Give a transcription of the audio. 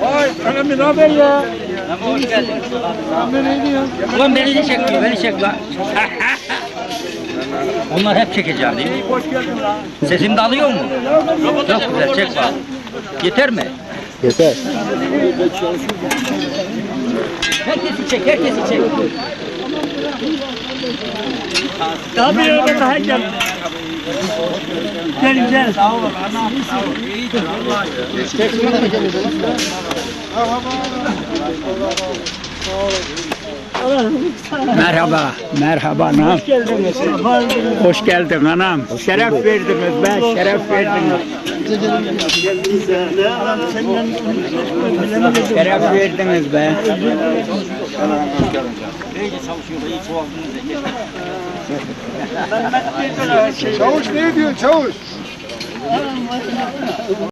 Vay Önemli ya? Ama hoş geldin. Önemli beni de beni çek. Onlar hep çekeceğim değil mi? Sesim de alıyor mu? Çok güzel, çek bak. Yeter mi? Yeter. Herkesi çek, herkesi çek. Abi öyle daha gel. Gel gel. Sağ ol. Sağ ol. Merhaba, merhaba anam. Hoş geldiniz. Hoş geldin anam. Şeref verdiniz be, şeref verdiniz. Şeref verdiniz be. Çavuş ne diyor çavuş?